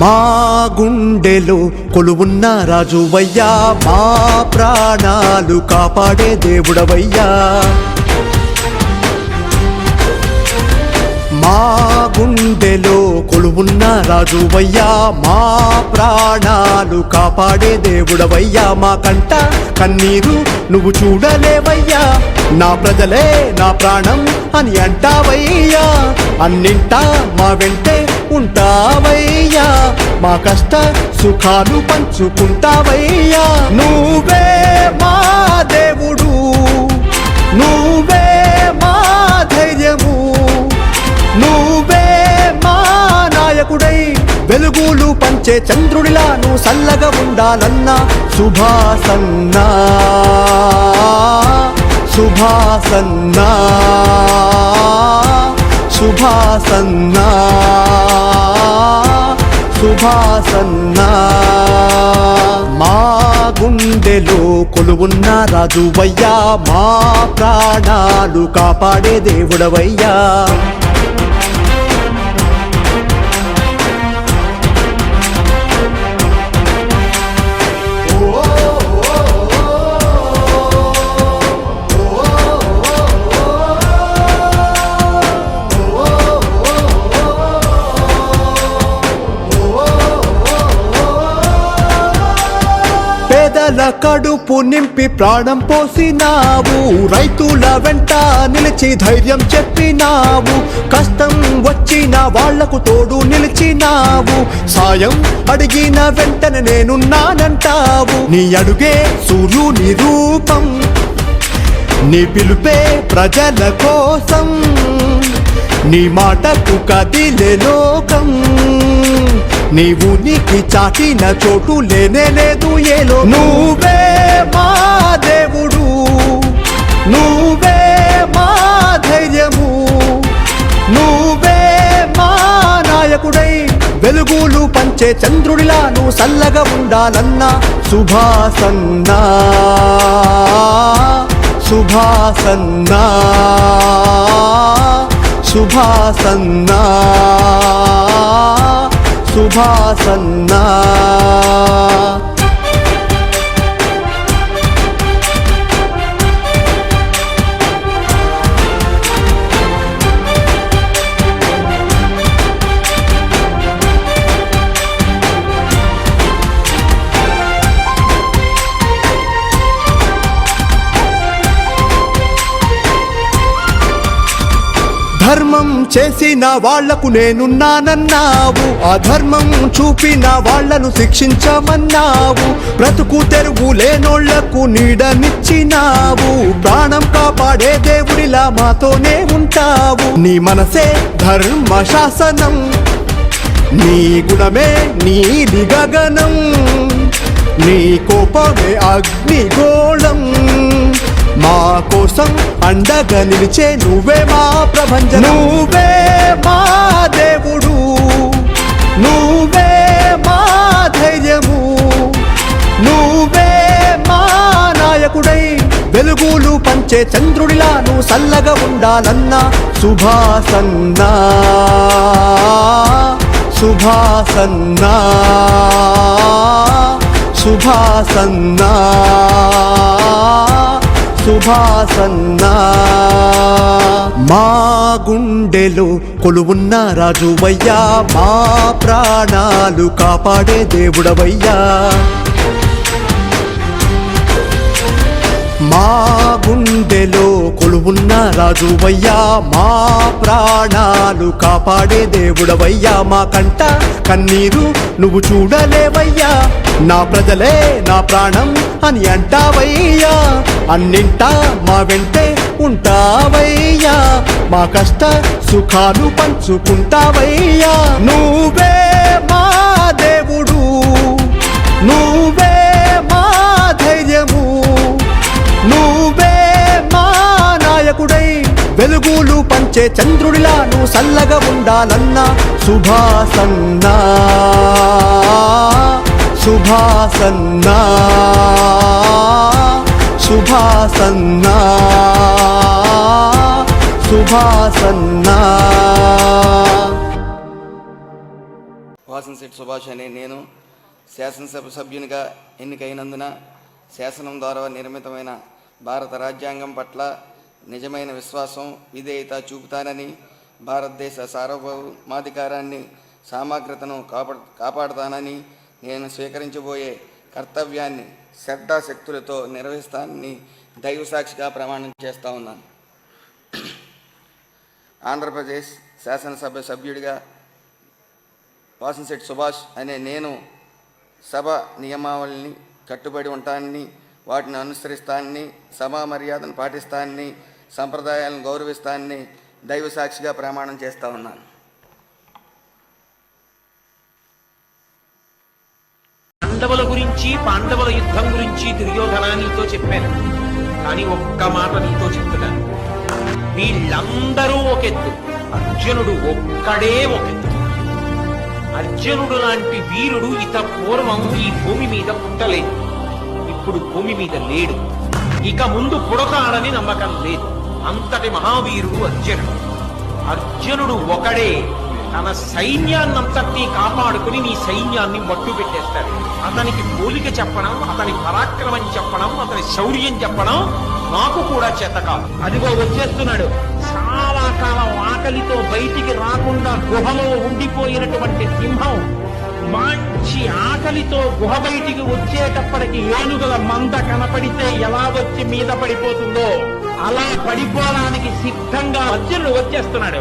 మా గుండెలో కొలువున్న రాజువయ్యా మా ప్రాణాలు కాపాడే దేవుడవయ్యా. మా గుండెలో కొలువున్న రాజువయ్యా మా ప్రాణాలు కాపాడే దేవుడవయ్యా. మా కంట కన్నీరు నువ్వు చూడలేవయ్యా. నా ప్రజలే నా ప్రాణం అని అంటావయ్యా. అన్నింటా మా వెంటే పంచుకుంటావయ్యా మా కష్ట సుఖాలు పంచుకుంటావయ్యా. నువ్వే మా దేవుడు. నువ్వే మా ధైర్యము. నువ్వే మా నాయకుడై వెలుగులు పంచే చంద్రుడిలా నువ్వు సల్లగా ఉండాలన్నా. సుభాసన్నా. సుభాసన్నా. సుభాసన్నా. సుభాసన్నా. మా గుండెలో కొలువున్న రాజువయ్యా మా ప్రాణాలు కాపాడే దేవుడవయ్యా. కడుపు నింపి ప్రాణం పోసినావు. రైతుల వెంట నిలిచి ధైర్యం చెప్పినావు. కష్టం వచ్చిన వాళ్ళకు తోడు నిలిచినావు. సాయం అడిగిన వెంటనే నేనున్నానంటావు. నీ అడుగే సూర్యుని రూపం. నీ పిలుపే ప్రజల కోసం. నీ మాటకు కదిలే లోకం. నీవు నీకి చాటిన చోటు లేనే లేదు ఏలో. నువ్వే మా దేవుడు. నువ్వే మా ధైర్యము. నువ్వే మా నాయకుడై. వెలుగులు పంచే చంద్రుడిలా నువ్వు సల్లగా ఉండాలన్నా. సుభాసన్నా. సుభాసన్నా. సుభాసన్నా. సుభాసన్నా. ధర్మం చేసిన వాళ్ళకు నేనున్నానన్నావు. అధర్మం చూపిన వాళ్ళను శిక్షించమన్నావు. బ్రతుకు తెరువు లేనోళ్ళకు నీడనిచ్చినావు. ప్రాణం కాపాడే దేవుడిలా మాతోనే ఉంటావు. నీ మనసే ధర్మ శాసనం. నీ గుణమే నీది గగనం నీ కోపమే అగ్నిగోళం. మా కోసం అండగా నిలిచే నువ్వే మా ప్రభంజనం. నువ్వే మా దేవుడు. నువ్వే మా ధైర్యము. నువ్వే మా నాయకుడై వెలుగులు పంచే చంద్రుడిలా నువ్వు సల్లగా ఉండాలన్నా సుభాసన్నా. సుభాసన్నా. సుభాసన్నా. సుభాసన్నా. మా గుండెలో కొలువున్న రాజువయ్యా మా ప్రాణాలు కాపాడే దేవుడవయ్యా. మా గుండెలో కొలువున్న రాజువయ్యా మా ప్రాణాలు కాపాడే దేవుడవయ్యా. మా కంట కన్నీరు నువ్వు చూడలేవయ్యా. నా ప్రజలే నా ప్రాణం అని అంటావయ్యా. అన్నింటా మా వెంటే ఉంటావయ్యా. మా కష్ట సుఖాలు పంచుకుంటావయ్యా. నువ్వే మా దేవుడు. నువ్వే మా ధైర్యము. నువ్వే మా నాయకుడై వెలుగులు పంచే చంద్రుడిలా నువ్వు సల్లగా ఉండాలన్నా సుభాసన్నా. సుభాసన్నా. సుభాసన్నా. సుభాసన్నా. మా సుభాష్ అనే నేను శాసనసభ సభ్యునిగా ఎన్నికైనందున శాసనం ద్వారా నిర్మితమైన భారత రాజ్యాంగం పట్ల నిజమైన విశ్వాసం విధేయత చూపుతానని భారతదేశ సార్వభౌమాధికారాన్ని సామగ్రతను కాపాడు కాపాడుతానని నేను స్వీకరించబోయే కర్తవ్యాన్ని శ్రద్ధాశక్తులతో నిర్వహిస్తానని దైవసాక్షిగా ప్రమాణం చేస్తా ఉన్నాను. ఆంధ్రప్రదేశ్ శాసనసభ సభ్యుడిగా వాసంశెట్టి సుభాష్ అనే నేను సభ నియమావళిని కట్టుబడి ఉంటానని వాటిని అనుసరిస్తానని సభా మర్యాదను పాటిస్తానని సంప్రదాయాలను గౌరవిస్తానని దైవ సాక్షిగా ప్రమాణం చేస్తా ఉన్నాను. పాండవుల గురించి పాండవుల యుద్ధం గురించి దుర్యోధన నీతో చెప్పాను. కానీ ఒక్క మాట నీతో చెప్తున్నాను వీళ్ళందరూ ఒకెత్తు. అర్జునుడు ఒక్కడే ఒకెత్తు. అర్జునుడు లాంటి వీరుడు ఇత పూర్వం ఈ భూమి మీద పుట్టలేదు. ఇప్పుడు భూమి మీద లేడు. ఇక ముందు పుడతాడని నమ్మకం లేదు. అంతటి మహావీరుడు అర్జునుడు. అర్జునుడు ఒకడే. తన సైన్యాన్నంతటినీ కాపాడుకుని నీ సైన్యాన్ని మట్టు పెట్టేస్తాడు అతనికి పోలిక చెప్పడం అతని పరాక్రమం చెప్పడం అతని శౌర్యం చెప్పడం నాకు కూడా చేత కాదు. అదిగో వచ్చేస్తున్నాడు. చాలా కాలం ఆకలితో బయటికి రాకుండా గుహలో ఉండిపోయినటువంటి సింహం మంచి ఆకలితో గుహ బయటికి వచ్చేటప్పటికి ఏనుగుల మంద కనపడితే ఎలా వచ్చి మీద పడిపోతుందో అలా పడిపోవడానికి సిద్ధంగా అర్జునుడు వచ్చేస్తున్నాడు.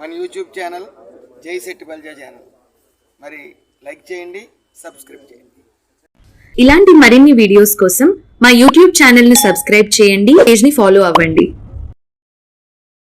మన YouTube channel Jai Shetty బల్జా channel. మరి లైక్ చేయండి సబ్స్క్రైబ్ చేయండి. ఇలాంటి మరిన్ని వీడియోస్ కోసం మా యూట్యూబ్ ఛానల్ని సబ్స్క్రైబ్ చేయండి పేజ్ని ఫాలో అవ్వండి.